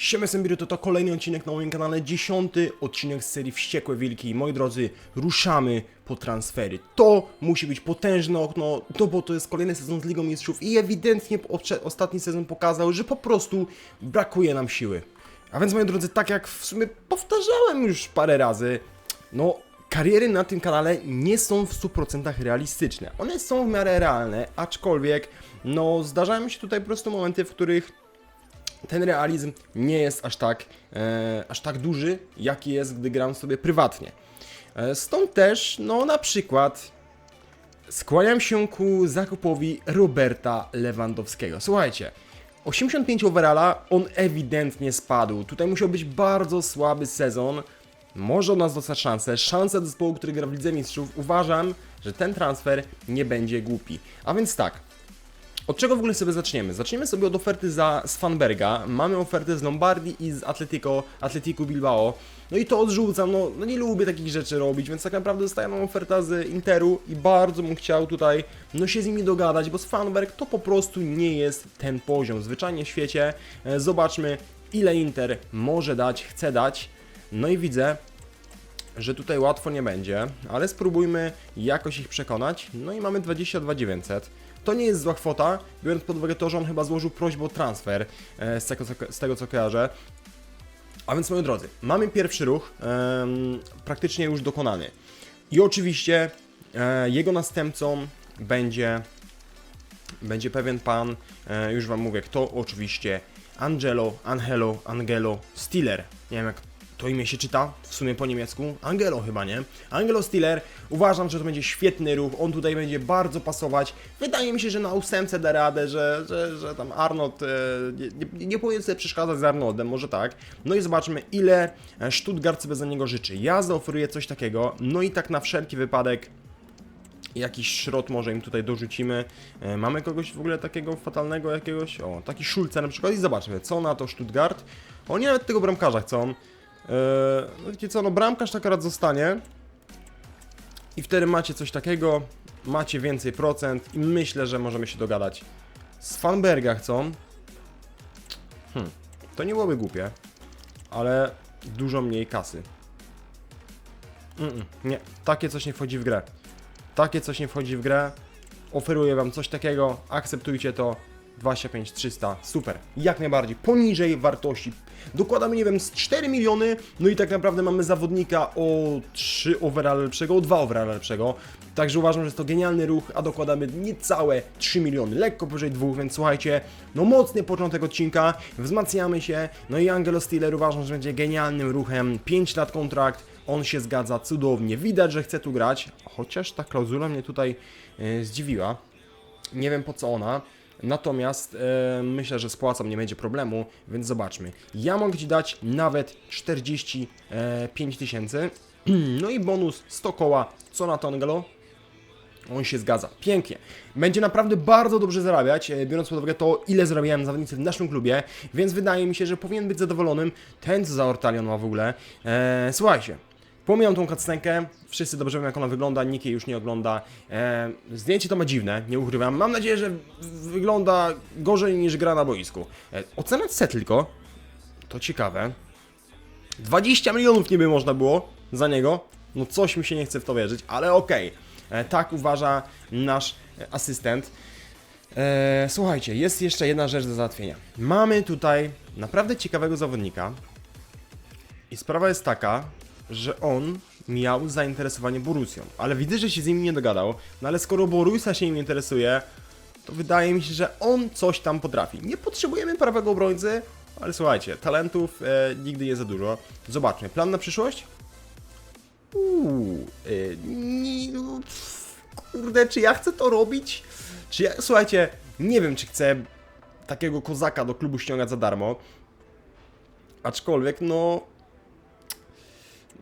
Siema Sembiry, to to kolejny odcinek na moim kanale, dziesiąty odcinek z serii Wściekłe Wilki. Moi drodzy, ruszamy po transfery. To musi być potężne okno, no bo to jest kolejny sezon z Ligą Mistrzów i ewidentnie ostatni sezon pokazał, że po prostu brakuje nam siły. A więc moi drodzy, tak jak w sumie powtarzałem już parę razy, no kariery na tym kanale nie są w 100% realistyczne. One są w miarę realne, aczkolwiek no zdarzają się tutaj po prostu momenty, w których ten realizm nie jest aż tak, e, aż tak duży, jaki jest, gdy gram sobie prywatnie. E, stąd też, no na przykład, skłaniam się ku zakupowi Roberta Lewandowskiego. Słuchajcie, 85 overalla, on ewidentnie spadł. Tutaj musiał być bardzo słaby sezon. Może od nas dostać szansę. Szansę zespołu, który gra w Lidze Mistrzów. Uważam, że ten transfer nie będzie głupi. A więc tak, od czego w ogóle sobie zaczniemy? Zaczniemy sobie od oferty za Svanberga. Mamy ofertę z Lombardii i z Atletico, Atletico Bilbao. No i to odrzucam, no, no nie lubię takich rzeczy robić, więc tak naprawdę dostaję nam oferta z Interu i bardzo bym chciał tutaj no się z nimi dogadać, bo Svanberg to po prostu nie jest ten poziom. Zwyczajnie w świecie e, zobaczmy ile Inter może dać, chce dać. No i widzę, że tutaj łatwo nie będzie, ale spróbujmy jakoś ich przekonać. No i mamy 22 900. To nie jest zła kwota, biorąc pod uwagę to, że on chyba złożył prośbę o transfer, e, z tego z tego, co kojarzę. A więc moi drodzy, mamy pierwszy ruch em, praktycznie już dokonany. I oczywiście e, jego następcą będzie, będzie pewien pan, e, już wam mówię kto, oczywiście Angelo, Angelo, Angelo Stiller. Nie wiem jak to imię się czyta, w sumie po niemiecku. Angelo chyba, nie? Angelo Stiller. Uważam, że to będzie świetny ruch. On tutaj będzie bardzo pasować. Wydaje mi się, że na ósemce da radę, że, że, że tam Arnold e, nie, nie, nie powinien sobie przeszkadzać z Arnoldem, może tak. No i zobaczmy, ile e, Stuttgart sobie za niego życzy. Ja zaoferuję coś takiego. No i tak na wszelki wypadek jakiś szrot może im tutaj dorzucimy. E, mamy kogoś w ogóle takiego fatalnego jakiegoś? O, taki Szulce na przykład i zobaczmy, co na to Stuttgart. Oni nawet tego bramkarza chcą. Eee, no wiecie co, no bramkarz tak rad zostanie i wtedy macie coś takiego, macie więcej procent i myślę, że możemy się dogadać. Z Fanberga chcą. Hmm, to nie byłoby głupie, ale dużo mniej kasy. Mm -mm, nie, takie coś nie wchodzi w grę. Takie coś nie wchodzi w grę. Oferuję wam coś takiego, akceptujcie to. 25 300, super, jak najbardziej, poniżej wartości. Dokładamy, nie wiem, z 4 miliony, no i tak naprawdę mamy zawodnika o 3 overall lepszego, o 2 overall lepszego. Także uważam, że jest to genialny ruch, a dokładamy niecałe 3 miliony, lekko powyżej 2, więc słuchajcie, no mocny początek odcinka, wzmacniamy się, no i Angelo Stiller uważam, że będzie genialnym ruchem, 5 lat kontrakt, on się zgadza cudownie, widać, że chce tu grać, chociaż ta klauzula mnie tutaj e, zdziwiła, nie wiem po co ona, Natomiast e, myślę, że z płacą nie będzie problemu, więc zobaczmy. Ja mogę Ci dać nawet 45 tysięcy. No i bonus 100 koła. Co na to, Angelo? On się zgadza. Pięknie. Będzie naprawdę bardzo dobrze zarabiać, e, biorąc pod uwagę to, ile zarabiałem zawodnicy w naszym klubie, więc wydaje mi się, że powinien być zadowolonym. Ten, co za Ortalion ma w ogóle. E, słuchajcie. Pomijam tą cutscenkę, wszyscy dobrze wiemy jak ona wygląda, nikt jej już nie ogląda. E, zdjęcie to ma dziwne, nie ukrywam. Mam nadzieję, że wygląda gorzej niż gra na boisku. E, ocena C tylko, to ciekawe. 20 milionów niby można było za niego. No coś mi się nie chce w to wierzyć, ale okej. E, Tak uważa nasz asystent. E, słuchajcie, jest jeszcze jedna rzecz do załatwienia. Mamy tutaj naprawdę ciekawego zawodnika. I sprawa jest taka, że on miał zainteresowanie Borusią, ale widzę, że się z nim nie dogadał. No ale skoro Borussia się nim interesuje, to wydaje mi się, że on coś tam potrafi. Nie potrzebujemy prawego obrońcy, ale słuchajcie, talentów e, nigdy nie za dużo. Zobaczmy, plan na przyszłość? Uuu, e, no, pff, kurde, czy ja chcę to robić? Czy ja, słuchajcie, nie wiem, czy chcę takiego kozaka do klubu ściągać za darmo. Aczkolwiek, no,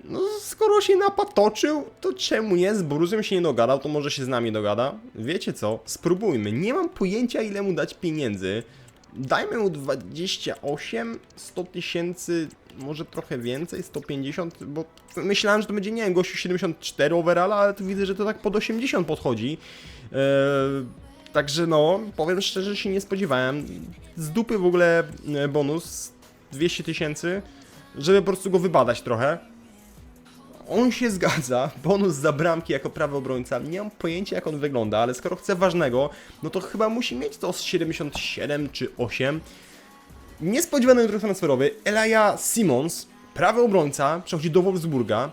no, skoro się napatoczył, to czemu nie? Z Borusem się nie dogadał, to może się z nami dogada. Wiecie co? Spróbujmy. Nie mam pojęcia, ile mu dać pieniędzy. Dajmy mu 28, 100 tysięcy, może trochę więcej, 150, bo myślałem, że to będzie, nie wiem, gościu 74 overalla, ale tu widzę, że to tak pod 80 podchodzi. Eee, także no, powiem szczerze, się nie spodziewałem. Z dupy w ogóle e, bonus 200 tysięcy, żeby po prostu go wybadać trochę. On się zgadza, bonus za bramki jako prawy obrońca. Nie mam pojęcia jak on wygląda, ale skoro chce ważnego, no to chyba musi mieć to z 77 czy 8. Niespodziewany ruch transferowy, Elijah Simons, prawy obrońca, przechodzi do Wolfsburga.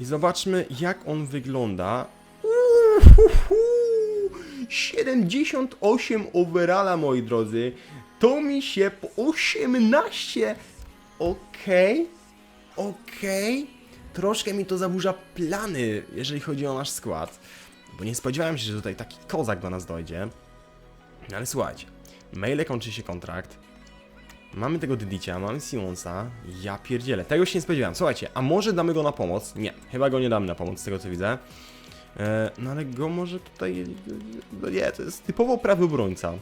I zobaczmy jak on wygląda. Uhuhu! 78 overalla, moi drodzy. To mi się po 18. Okej. Okej. Troszkę mi to zaburza plany, jeżeli chodzi o nasz skład. Bo nie spodziewałem się, że tutaj taki kozak do nas dojdzie. No ale słuchajcie. Maile kończy się kontrakt. Mamy tego Dydicia, mamy Simonsa. Ja pierdzielę, tego się nie spodziewałem. Słuchajcie, a może damy go na pomoc? Nie, chyba go nie damy na pomoc, z tego co widzę. E, no ale go może tutaj... No nie, to jest typowo prawy obrońca.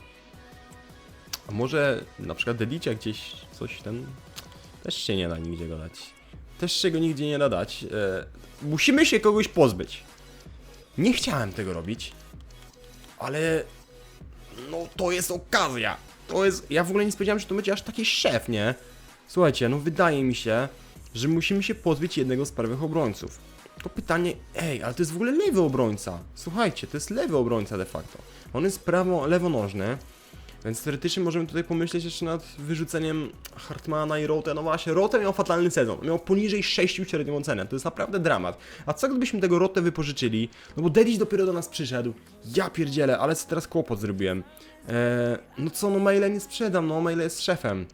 A może na przykład Dydicia gdzieś coś ten... Też się nie da nigdzie go dać. Też się go nigdzie nie da dać. E, musimy się kogoś pozbyć. Nie chciałem tego robić, ale no to jest okazja. To jest. Ja w ogóle nie spodziewałem, że to będzie aż taki szef, nie? Słuchajcie, no wydaje mi się, że musimy się pozbyć jednego z prawych obrońców. To pytanie, ej, ale to jest w ogóle lewy obrońca. Słuchajcie, to jest lewy obrońca de facto. On jest prawo, lewonożny, więc teoretycznie możemy tutaj pomyśleć jeszcze nad wyrzuceniem Hartmana i Rote. No właśnie, Rote miał fatalny sezon. Miał poniżej 6 średnią ocenę. To jest naprawdę dramat. A co gdybyśmy tego Rote wypożyczyli? No bo Dedić dopiero do nas przyszedł. Ja pierdzielę, ale co teraz kłopot zrobiłem. Eee, no co, no maile nie sprzedam, no maile jest szefem.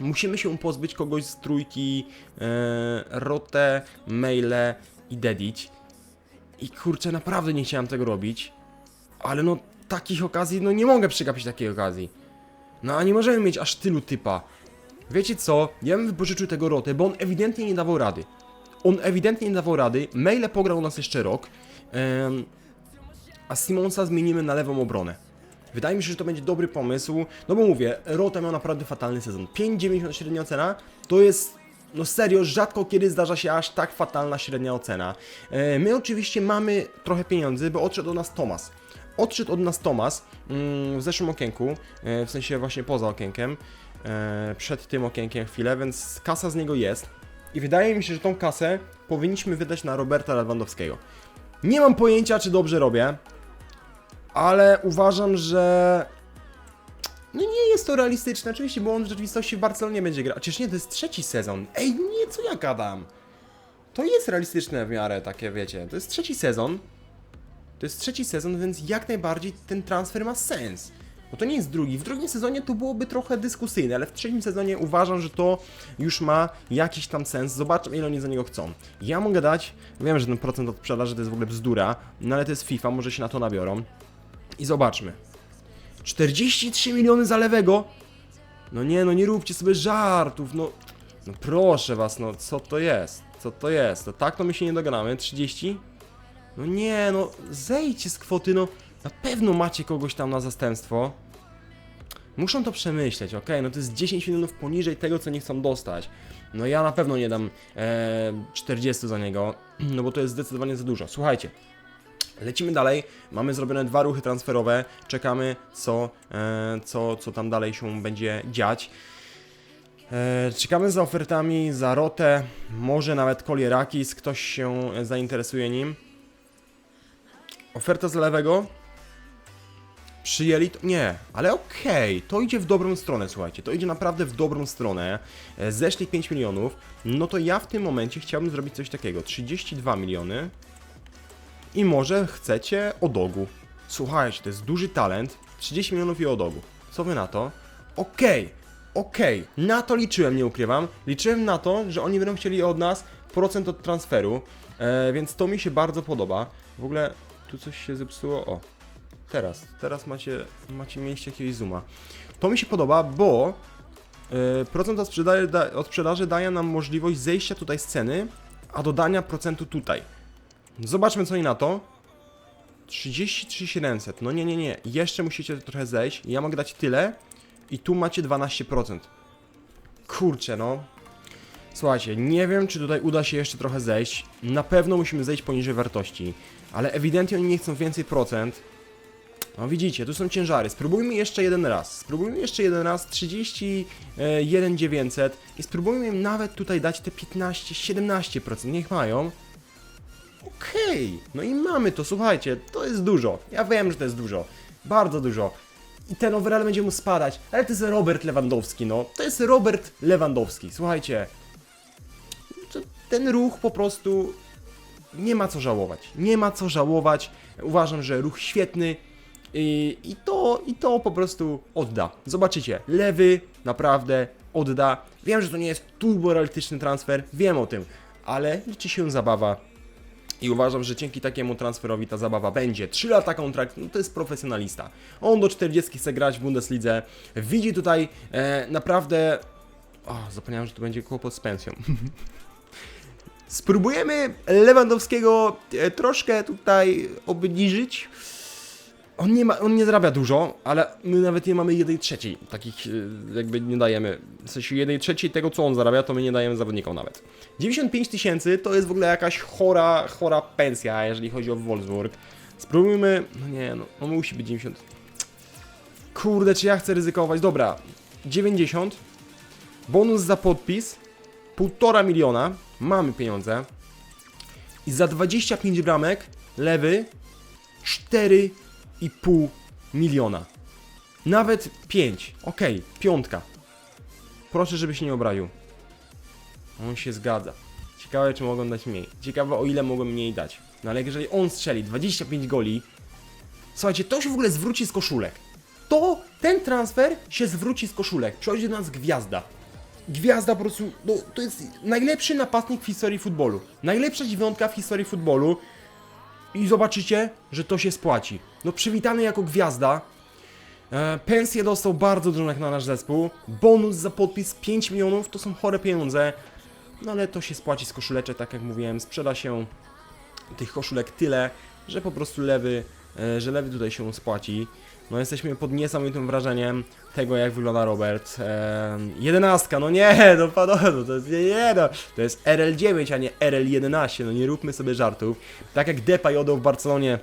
Musimy się pozbyć kogoś z trójki e, Rote, Maile i Dedić. I kurczę, naprawdę nie chciałem tego robić. Ale no, takich okazji, no nie mogę przegapić takiej okazji. No a nie możemy mieć aż tylu typa. Wiecie co? Ja bym wypożyczył tego Rotę, bo on ewidentnie nie dawał rady. On ewidentnie nie dawał rady. Maile pograł nas jeszcze rok. em, a Simonsa zmienimy na lewą obronę. Wydaje mi się, że to będzie dobry pomysł. No bo mówię, Rota miał naprawdę fatalny sezon. 5,90 średnia ocena to jest. No serio, rzadko kiedy zdarza się aż tak fatalna średnia ocena. E, my oczywiście mamy trochę pieniędzy, bo odszedł od nas Tomas. Odszedł od nas Tomas mm, w zeszłym okienku, e, w sensie właśnie poza okienkiem, e, przed tym okienkiem chwilę, więc kasa z niego jest. I wydaje mi się, że tą kasę powinniśmy wydać na Roberta Lewandowskiego. Nie mam pojęcia, czy dobrze robię, ale uważam, że no nie jest to realistyczne, oczywiście, bo on w rzeczywistości w Barcelonie będzie grał. Przecież nie, to jest trzeci sezon. Ej, nie, co ja gadam? To jest realistyczne w miarę takie, wiecie. To jest trzeci sezon. To jest trzeci sezon, więc jak najbardziej ten transfer ma sens. Bo to nie jest drugi. W drugim sezonie to byłoby trochę dyskusyjne, ale w trzecim sezonie uważam, że to już ma jakiś tam sens. Zobaczmy, ile oni za niego chcą. Ja mogę dać, wiem, że ten procent od sprzedaży to jest w ogóle bzdura, no ale to jest FIFA, może się na to nabiorą. I zobaczmy. 43 miliony za lewego? No nie, no nie róbcie sobie żartów, no. No proszę was, no co to jest? Co to jest? To tak to my się nie dogadamy. 30? No nie, no zejdźcie z kwoty, no. Na pewno macie kogoś tam na zastępstwo. Muszą to przemyśleć, ok? No to jest 10 milionów poniżej tego, co nie chcą dostać. No ja na pewno nie dam e, 40 za niego, no bo to jest zdecydowanie za dużo. Słuchajcie, Lecimy dalej, mamy zrobione dwa ruchy transferowe, czekamy co, e, co, co tam dalej się będzie dziać. E, czekamy za ofertami za Rotę, może nawet Kolierakis, ktoś się zainteresuje nim. Oferta z lewego. Przyjęli to? Nie, ale okej, to idzie w dobrą stronę, słuchajcie, to idzie naprawdę w dobrą stronę. E, Zeszli 5 milionów, no to ja w tym momencie chciałbym zrobić coś takiego, 32 miliony. I może chcecie odogu. Słuchajcie, to jest duży talent. 30 milionów i odogu. Co wy na to? Okej, okej. Na to liczyłem, nie ukrywam. Liczyłem na to, że oni będą chcieli od nas procent od transferu. E, więc to mi się bardzo podoba. W ogóle tu coś się zepsuło. O, teraz. Teraz macie, macie mieliście jakiegoś zooma. To mi się podoba, bo e, procent od sprzedaży, da, od sprzedaży daje nam możliwość zejścia tutaj z ceny, a dodania procentu tutaj. Zobaczmy co oni na to. 33 700. No nie, nie, nie. Jeszcze musicie trochę zejść. Ja mogę dać tyle. I tu macie 12%. Kurczę, no. Słuchajcie, nie wiem, czy tutaj uda się jeszcze trochę zejść. Na pewno musimy zejść poniżej wartości. Ale ewidentnie oni nie chcą więcej procent. No widzicie, tu są ciężary. Spróbujmy jeszcze jeden raz. Spróbujmy jeszcze jeden raz 31 900 i spróbujmy im nawet tutaj dać te 15-17%. Niech mają. Okej, no i mamy to, słuchajcie, to jest dużo. Ja wiem, że to jest dużo. Bardzo dużo. I ten overall będzie mu spadać, ale to jest Robert Lewandowski, no. To jest Robert Lewandowski, słuchajcie. Ten ruch po prostu nie ma co żałować. Nie ma co żałować. Uważam, że ruch świetny. I, i, to, I to po prostu odda. Zobaczycie, lewy naprawdę odda. Wiem, że to nie jest turborealistyczny transfer, wiem o tym, ale liczy się zabawa. I uważam, że dzięki takiemu transferowi ta zabawa będzie. 3 lata kontrakt, no to jest profesjonalista. On do 40 chce grać w Bundeslidze. Widzi tutaj e, naprawdę. O, zapomniałem, że to będzie kłopot z pensją. Spróbujemy Lewandowskiego e, troszkę tutaj obniżyć. On nie, ma, on nie zarabia dużo, ale my nawet nie mamy jednej trzeciej takich e, jakby nie dajemy. W sensie jednej trzeciej tego, co on zarabia, to my nie dajemy zawodnikom nawet. 95 tysięcy to jest w ogóle jakaś chora, chora pensja, jeżeli chodzi o Wolfsburg. Spróbujmy. No nie, no, no musi być 90. Kurde, czy ja chcę ryzykować? Dobra, 90. Bonus za podpis. Półtora miliona. Mamy pieniądze. I za 25 bramek lewy 4,5 miliona. Nawet 5. Okej, piątka. Proszę, żeby się nie obraził. On się zgadza. Ciekawe, czy mogą dać mniej. Ciekawe, o ile mogą mniej dać. No ale jeżeli on strzeli 25 goli, słuchajcie, to się w ogóle zwróci z koszulek. To, ten transfer się zwróci z koszulek. Przychodzi do nas gwiazda. Gwiazda po prostu, no, to jest najlepszy napastnik w historii futbolu. Najlepsza dziewiątka w historii futbolu. I zobaczycie, że to się spłaci. No przywitany jako gwiazda. E, pensję dostał bardzo jak na nasz zespół. Bonus za podpis 5 milionów, to są chore pieniądze. No ale to się spłaci z koszuleczek, tak jak mówiłem. Sprzeda się tych koszulek tyle, że po prostu lewy, e, że lewy tutaj się spłaci. No jesteśmy pod niesamowitym wrażeniem tego, jak wygląda Robert. Eee, jedenastka, no nie, no panowie, no to jest, nie, nie, no, to jest RL9, a nie RL11, no nie róbmy sobie żartów. Tak jak Depay oddał w Barcelonie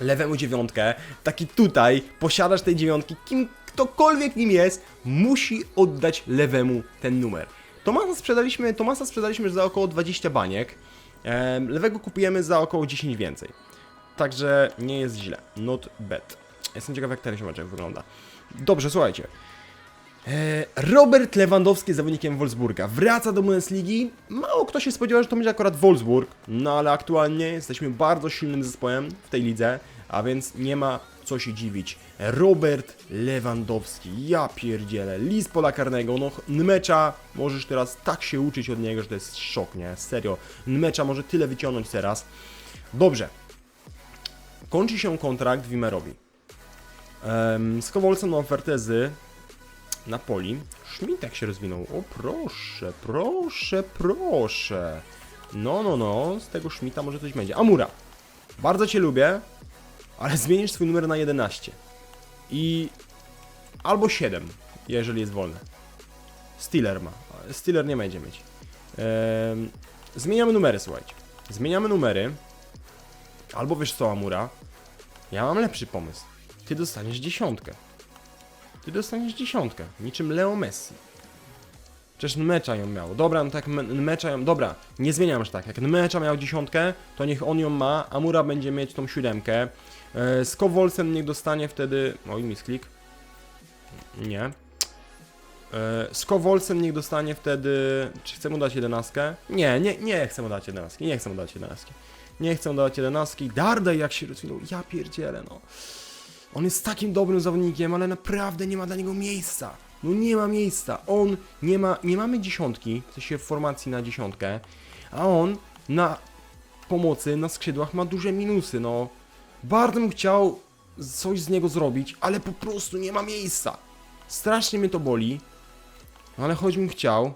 lewemu dziewiątkę, taki tutaj posiadasz tej dziewiątki, kim ktokolwiek nim jest, musi oddać lewemu ten numer. Tomasa sprzedaliśmy, Tomasa sprzedaliśmy za około 20 baniek, lewego kupujemy za około 10 więcej. Także nie jest źle, not bad. Jestem ciekaw jak ten siomeczek wygląda. Dobrze, słuchajcie. E, Robert Lewandowski zawodnikiem Wolfsburga. Wraca do Bundesligi. Mało kto się spodziewał, że to będzie akurat Wolfsburg. No ale aktualnie jesteśmy bardzo silnym zespołem w tej lidze, a więc nie ma co się dziwić. Robert Lewandowski. Ja pierdzielę. List pola karnego. No Nmecza możesz teraz tak się uczyć od niego, że to jest szok, nie? Serio. Nmecza może tyle wyciągnąć teraz. Dobrze. Kończy się kontrakt Wimerowi. Um, Skowolsen ma ofertę z Napoli. Szmitek się rozwinął. O proszę, proszę, proszę. No, no, no, z tego Szmita może coś będzie. Amura. Bardzo Cię lubię, ale zmienisz swój numer na 11. I... Albo 7, jeżeli jest wolny. Stiller ma. Stiller nie będzie mieć. Em, zmieniamy numery, słuchajcie. Zmieniamy numery. Albo wiesz co, Amura? Ja mam lepszy pomysł. Ty dostaniesz dziesiątkę. Ty dostaniesz dziesiątkę. Niczym Leo Messi. Przecież Nmecza ją miał. Dobra, no tak Nmecza ją... Dobra, nie zmieniam aż tak. Jak Nmecza miał dziesiątkę, to niech on ją ma. Amura będzie mieć tą siódemkę. E, Skowolsen niech dostanie wtedy... Oj, misklik. Nie. E, Skowolsen niech dostanie wtedy... Czy chcę mu dać jedenastkę? Nie, nie, nie chcę mu dać jedenastki. Nie chcę mu dać jedenastki. Nie chcę mu dać jedenastki. Dardaj jak się rozwinął. Ja pierdzielę, no. On jest takim dobrym zawodnikiem, ale naprawdę nie ma dla niego miejsca. No nie ma miejsca. On nie ma, nie mamy dziesiątki, w sensie w formacji na dziesiątkę, a on na pomocy, na skrzydłach ma duże minusy, no. Bardzo bym chciał coś z niego zrobić, ale po prostu nie ma miejsca. Strasznie mnie to boli, ale choćbym chciał,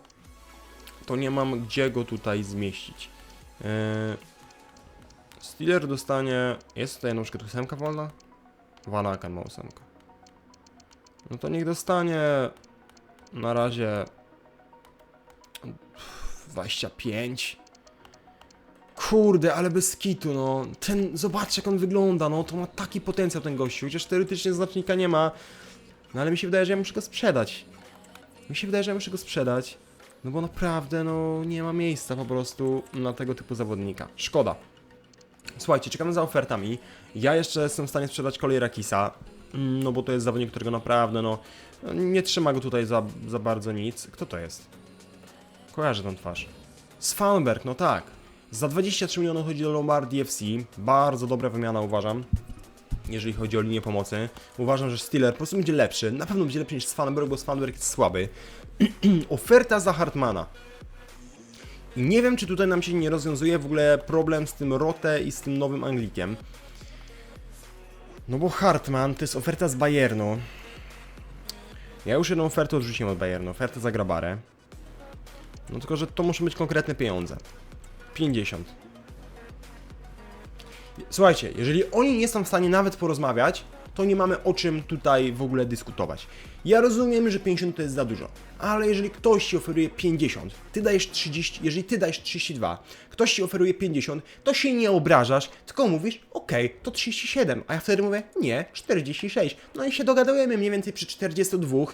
to nie mam gdzie go tutaj zmieścić. Eee, Steeler dostanie... Jest tutaj na przykład ósemka wolna? Wanakan ma ósemkę. No to niech dostanie na razie 25. Kurde, ale bez kitu, no. Ten, zobaczcie jak on wygląda, no. To ma taki potencjał ten gościu, chociaż teoretycznie znacznika nie ma. No ale mi się wydaje, że ja muszę go sprzedać. Mi się wydaje, że ja muszę go sprzedać. No bo naprawdę, no, nie ma miejsca po prostu na tego typu zawodnika. Szkoda. Słuchajcie, czekamy za ofertami. Ja jeszcze jestem w stanie sprzedać kolej Rakisa. mm, No bo to jest zawodnik, którego naprawdę, no, nie trzyma go tutaj za, za bardzo nic. Kto to jest? Kojarzę tą twarz. Svanberg, no tak. Za 23 milionów chodzi do Lombardii FC. Bardzo dobra wymiana uważam. Jeżeli chodzi o linię pomocy. Uważam, że Stiller po prostu będzie lepszy. Na pewno będzie lepszy niż Svanberg, bo Svanberg jest słaby. Oferta za Hartmana. I nie wiem, czy tutaj nam się nie rozwiązuje w ogóle problem z tym Rote i z tym nowym Anglikiem. No bo Hartman to jest oferta z Bayernu. Ja już jedną ofertę odrzuciłem od Bayernu, ofertę za Grabarę. No tylko, że to muszą być konkretne pieniądze. 50. Słuchajcie, jeżeli oni nie są w stanie nawet porozmawiać, to nie mamy o czym tutaj w ogóle dyskutować. Ja rozumiem, że 50 to jest za dużo, ale jeżeli ktoś ci oferuje 50, ty dajesz 30, jeżeli ty dajesz 32, ktoś ci oferuje 50, to się nie obrażasz, tylko mówisz, okej, to 37, a ja wtedy mówię, nie, 46. No i się dogadujemy mniej więcej przy 42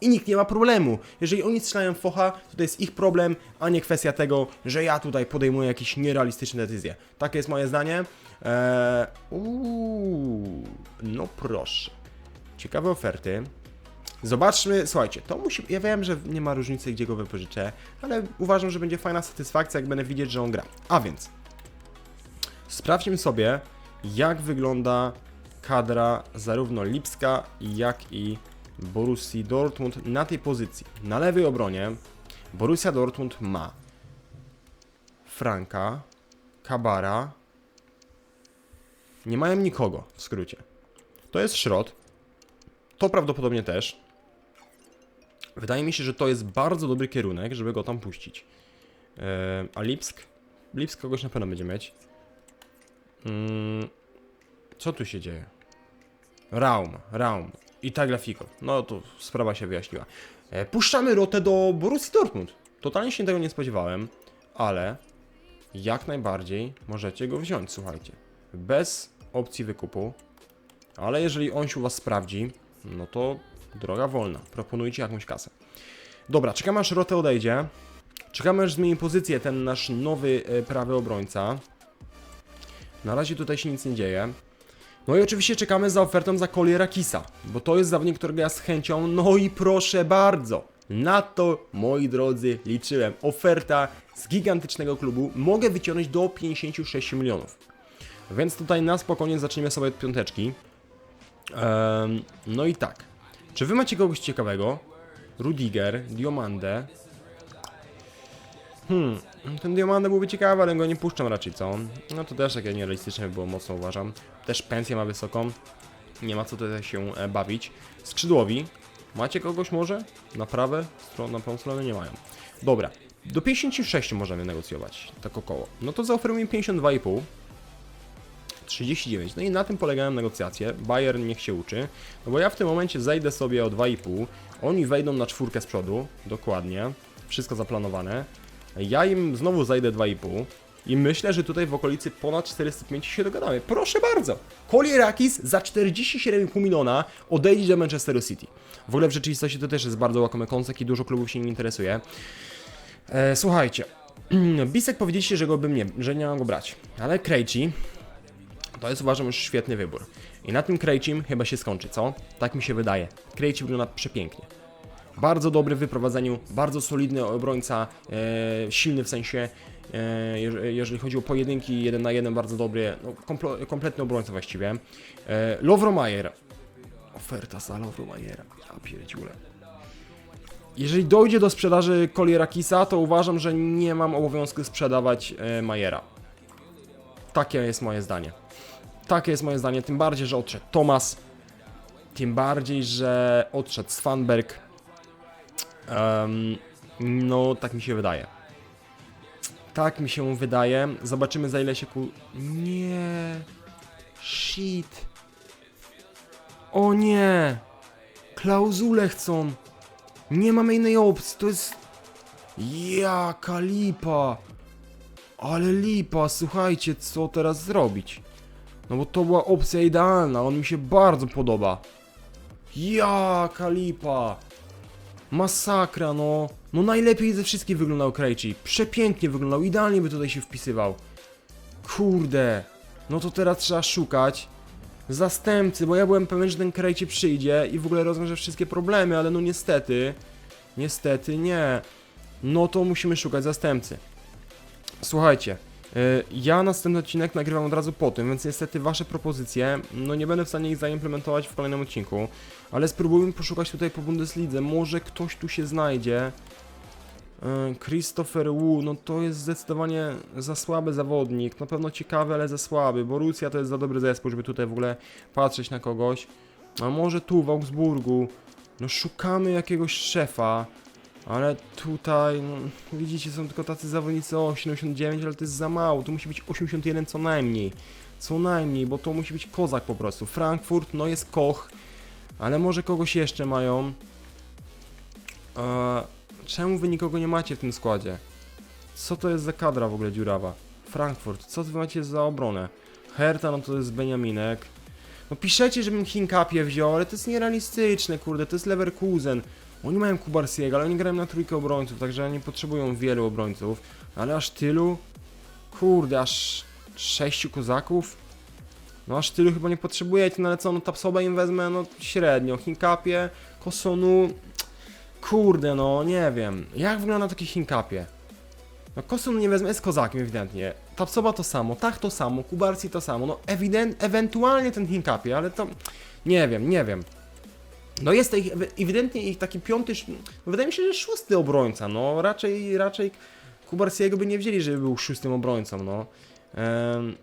i nikt nie ma problemu. Jeżeli oni strzelają focha, to to jest ich problem, a nie kwestia tego, że ja tutaj podejmuję jakieś nierealistyczne decyzje. Takie jest moje zdanie. Eee, uuu, no proszę. Ciekawe oferty. Zobaczmy, słuchajcie, to musi. Ja wiem, że nie ma różnicy, gdzie go wypożyczę, ale uważam, że będzie fajna satysfakcja, jak będę widzieć, że on gra. A więc, sprawdźmy sobie, jak wygląda kadra zarówno Lipska, jak i Borussii Dortmund na tej pozycji. Na lewej obronie Borussia Dortmund ma Franka, Kabara. Nie mają nikogo, w skrócie. To jest Szrot. To prawdopodobnie też. Wydaje mi się, że to jest bardzo dobry kierunek, żeby go tam puścić. Eee, a Lipsk? Lipsk kogoś na pewno będzie mieć. Mm, co tu się dzieje? Raum, Raum i Tagliafico. No to sprawa się wyjaśniła. E, puszczamy Rotę do Borussii Dortmund. Totalnie się tego nie spodziewałem, ale jak najbardziej możecie go wziąć, słuchajcie. Bez opcji wykupu, ale jeżeli on się u Was sprawdzi, no to droga wolna. Proponujcie jakąś kasę. Dobra, czekamy aż Rotę odejdzie. Czekamy aż zmieni pozycję ten nasz nowy e, prawy obrońca. Na razie tutaj się nic nie dzieje. No i oczywiście czekamy za ofertą za Colliera Kisa, bo to jest zawodnik, którego ja z chęcią, no i proszę bardzo, na to, moi drodzy, liczyłem. Oferta z gigantycznego klubu mogę wyciągnąć do 56 milionów. Więc tutaj na spokojnie zaczniemy sobie od piąteczki. Em, no i tak. Czy wy macie kogoś ciekawego? Rudiger, Diomande. Hmm, ten Diomande byłby ciekawy, ale go nie puszczam raczej, co? No to też takie nierealistyczne by było mocno uważam. Też pensję ma wysoką. Nie ma co tutaj się e, bawić. Skrzydłowi. Macie kogoś może? Na prawe? Stron, na prawą stronę nie mają. Dobra. Do 56 możemy negocjować. Tak około. No to zaoferujmy 52,5. 39. No i na tym polegają negocjacje. Bayern niech się uczy. No bo ja w tym momencie zejdę sobie o 2,5. Oni wejdą na czwórkę z przodu. Dokładnie. Wszystko zaplanowane. Ja im znowu zajdę 2,5. I myślę, że tutaj w okolicy ponad 405 się dogadamy. Proszę bardzo. Kolierakis za 47,5 miliona odejdzie do Manchesteru City. W ogóle w rzeczywistości to też jest bardzo łakomy kąsek i dużo klubów się nim interesuje. E, słuchajcie. Bisek powiedzieliście, że go bym nie, że nie mam go brać. Ale Krejci to jest uważam już świetny wybór. I na tym Krejcim chyba się skończy, co? Tak mi się wydaje. Krejci wygląda przepięknie. Bardzo dobry w wyprowadzeniu, bardzo solidny obrońca, e, silny w sensie, e, jeż- jeżeli chodzi o pojedynki, jeden na jeden, bardzo dobry, no, komplo- kompletny obrońca właściwie. E, Lovromajer. Oferta za Lovromajera, ja pierdziule. Jeżeli dojdzie do sprzedaży Kolierakisa, to uważam, że nie mam obowiązku sprzedawać Majera. Takie jest moje zdanie. Takie jest moje zdanie, tym bardziej, że odszedł Thomas, tym bardziej, że odszedł Svanberg. Em, no, tak mi się wydaje. Tak mi się wydaje. Zobaczymy za ile się ku... Nie. Shit. O nie. Klauzule chcą. Nie mamy innej opcji. To jest... Jaka lipa. Ale lipa, słuchajcie, co teraz zrobić? No bo to była opcja idealna, on mi się bardzo podoba. Jaka lipa! Masakra, no. No najlepiej ze wszystkich wyglądał Krejci. Przepięknie wyglądał, idealnie by tutaj się wpisywał. Kurde. No to teraz trzeba szukać zastępcy, bo ja byłem pewien, że ten Krejci przyjdzie i w ogóle rozwiąże wszystkie problemy, ale no niestety, niestety nie. No to musimy szukać zastępcy. Słuchajcie, ja następny odcinek nagrywam od razu po tym, więc niestety wasze propozycje, no nie będę w stanie ich zaimplementować w kolejnym odcinku, ale spróbujmy poszukać tutaj po Bundeslidze, może ktoś tu się znajdzie. Y, Christopher Wu, no to jest zdecydowanie za słaby zawodnik, na pewno ciekawy, ale za słaby. Borussia to jest za dobry zespół, żeby tutaj w ogóle patrzeć na kogoś. A może tu w Augsburgu, no szukamy jakiegoś szefa. Ale tutaj, no, widzicie, są tylko tacy zawodnicy o 79, ale to jest za mało. To musi być 81 co najmniej. Co najmniej, bo to musi być kozak po prostu. Frankfurt, no jest Koch, ale może kogoś jeszcze mają. Eee, czemu wy nikogo nie macie w tym składzie? Co to jest za kadra w ogóle dziurawa? Frankfurt, co wy macie za obronę? Hertha, no to jest Beniaminek. No piszecie, żebym Hinkapie wziął, ale to jest nierealistyczne, kurde, to jest Leverkusen. Oni mają Kubarsiego, ale oni grają na trójkę obrońców, także nie potrzebują wielu obrońców. Ale aż tylu? Kurde, aż sześciu kozaków? No aż tylu chyba nie potrzebujecie, no ale co, no Tapsoba im wezmę, no średnio. Hinkapie, Kosonu... Kurde, no nie wiem. Jak wygląda taki Hinkapie? No Koson nie wezmę, jest kozakiem ewidentnie. Tapsoba to samo, tak to samo, Kubarsi to samo. No ewident, ewentualnie ten Hinkapie, ale to... Nie wiem, nie wiem. No jest to ich, ewidentnie ich taki piąty, wydaje mi się, że szósty obrońca, no raczej, raczej Kubarsiego by nie wzięli, żeby był szóstym obrońcą, no. Em,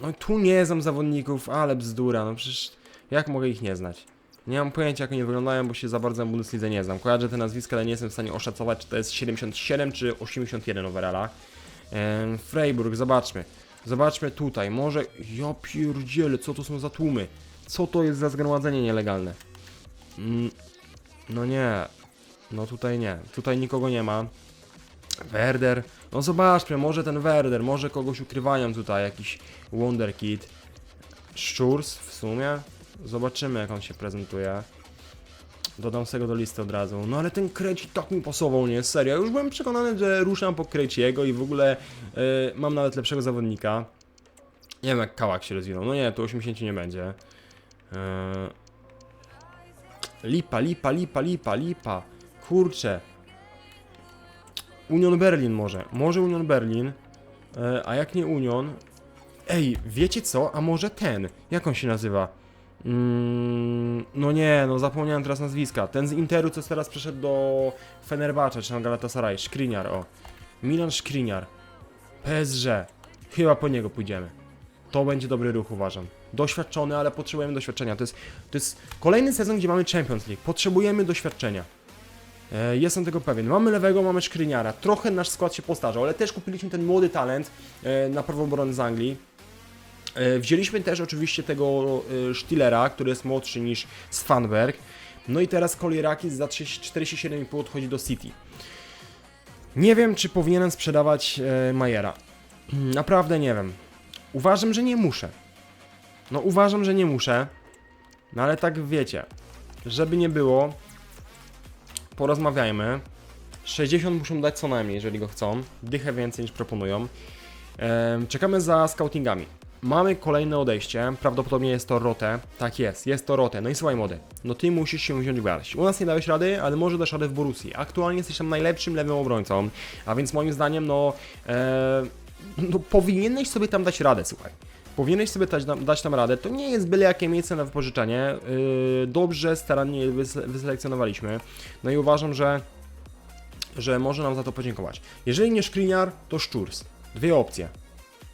no tu nie znam zawodników, ale bzdura, no przecież jak mogę ich nie znać? Nie mam pojęcia jak oni wyglądają, bo się za bardzo na Bundeslidze nie znam. Kojarzę te nazwiska, ale nie jestem w stanie oszacować, czy to jest 77 czy 81 overalla. Em, Freiburg, zobaczmy. Zobaczmy tutaj, może... Ja pierdzielę, co to są za tłumy? Co to jest za zgromadzenie nielegalne? Mm, No nie. No tutaj nie. Tutaj nikogo nie ma. Werder. No zobaczmy, może ten Werder, może kogoś ukrywają tutaj, jakiś Wonderkid. Szczurs w sumie. Zobaczymy jak on się prezentuje. Dodam sobie go do listy od razu. No ale ten Kreci tak mi pasował, nie? Serio. Już byłem przekonany, że ruszam po Kreciego i w ogóle e, mam nawet lepszego zawodnika. Nie wiem jak Kałak się rozwinął. No nie, tu 80 nie będzie. E, Lipa, lipa, lipa, lipa, lipa. Kurczę. Union Berlin może. Może Union Berlin. E, a jak nie Union. Ej, wiecie co? A może ten? Jak on się nazywa? Mm, no nie, no zapomniałem teraz nazwiska. Ten z Interu, co teraz przeszedł do Fenerbahce, czy na Galatasaray. Skriniar, o. Milan Skriniar. PSG. Chyba po niego pójdziemy. To będzie dobry ruch, uważam. Doświadczony, ale potrzebujemy doświadczenia. To jest, to jest kolejny sezon, gdzie mamy Champions League. Potrzebujemy doświadczenia. E, jestem tego pewien. Mamy lewego, mamy szkriniara. Trochę nasz skład się postarzał, ale też kupiliśmy ten młody talent e, na prawą obronę z Anglii. E, wzięliśmy też oczywiście tego e, Stillera, który jest młodszy niż Svanberg. No i teraz Kolirakis za 30 47,5 odchodzi do City. Nie wiem, czy powinienem sprzedawać e, Majera. Naprawdę nie wiem. Uważam, że nie muszę. No uważam, że nie muszę. No ale tak wiecie. Żeby nie było, porozmawiajmy. 60 muszą dać co najmniej, jeżeli go chcą. Dychę więcej niż proponują. Em, czekamy za scoutingami. Mamy kolejne odejście, prawdopodobnie jest to Rote. Tak jest, jest to Rote. No i słuchaj młody, no ty musisz się wziąć w garść. U nas nie dałeś rady, ale może dasz radę w Borussii. Aktualnie jesteś tam najlepszym lewym obrońcą, a więc moim zdaniem, no, e, no powinieneś sobie tam dać radę, słuchaj. Powinieneś sobie dać, dać tam radę. To nie jest byle jakie miejsce na wypożyczenie. Yy, dobrze, starannie je wys- wyselekcjonowaliśmy. No i uważam, że, że może nam za to podziękować. Jeżeli nie Szkliniar, to Szczurs. Dwie opcje.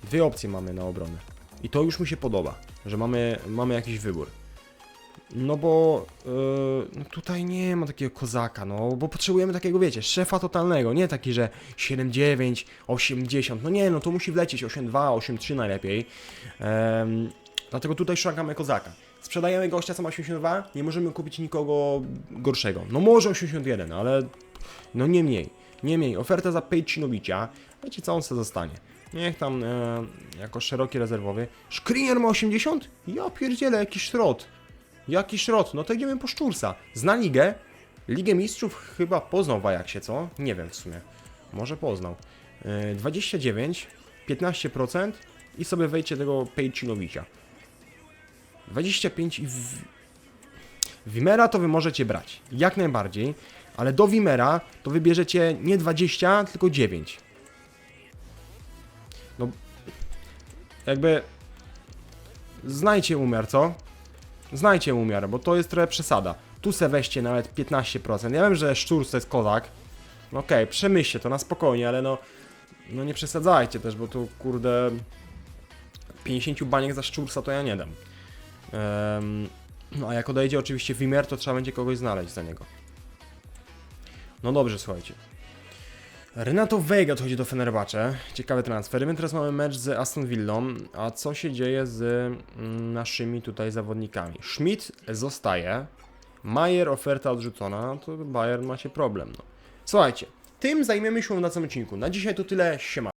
Dwie opcje mamy na obronę. I to już mi się podoba, że mamy, mamy jakiś wybór. No bo yy, tutaj nie ma takiego kozaka, no bo potrzebujemy takiego, wiecie, szefa totalnego, nie taki, że 7,9, 80, no nie, no to musi wlecieć 8,2, 8,3 najlepiej. Em, dlatego tutaj szukamy kozaka. Sprzedajemy gościa, co ma 82, nie możemy kupić nikogo gorszego. No może 81, ale no nie mniej. Niemniej, oferta za Pejcinowicia, wiecie co, on se zostanie. Niech tam e, jako szeroki rezerwowy. Skriniar ma 80? Ja pierdzielę, jaki szrot. Jaki szrot, no to idziemy po Szczursa. Zna ligę. Ligę Mistrzów chyba poznał w Ajaxie, co? Nie wiem w sumie. Może poznał. E, 29, 15% i sobie wejdźcie tego Pejcinowicia. 25 i w... Wimera to wy możecie brać, jak najbardziej, ale do Wimera to wybierzecie nie 20, tylko 9. No, jakby znajcie umiar, co? Znajcie umiar, bo to jest trochę przesada. Tu se weźcie nawet 15%. Ja wiem, że szczur to jest kozak. No okej, przemyślcie to na spokojnie, ale no, no nie przesadzajcie też, bo tu kurde 50 baniek za szczursa to ja nie dam. Em, no a jak odejdzie oczywiście Wimmer, to trzeba będzie kogoś znaleźć za niego. No dobrze, słuchajcie. Renato Vega odchodzi do Fenerbahce. Ciekawe transfery. My teraz mamy mecz z Aston Villą. A co się dzieje z mm, naszymi tutaj zawodnikami? Schmidt zostaje. Majer oferta odrzucona. To Bayern macie problem. No. Słuchajcie, tym zajmiemy się w następnym odcinku. Na dzisiaj to tyle. Siema.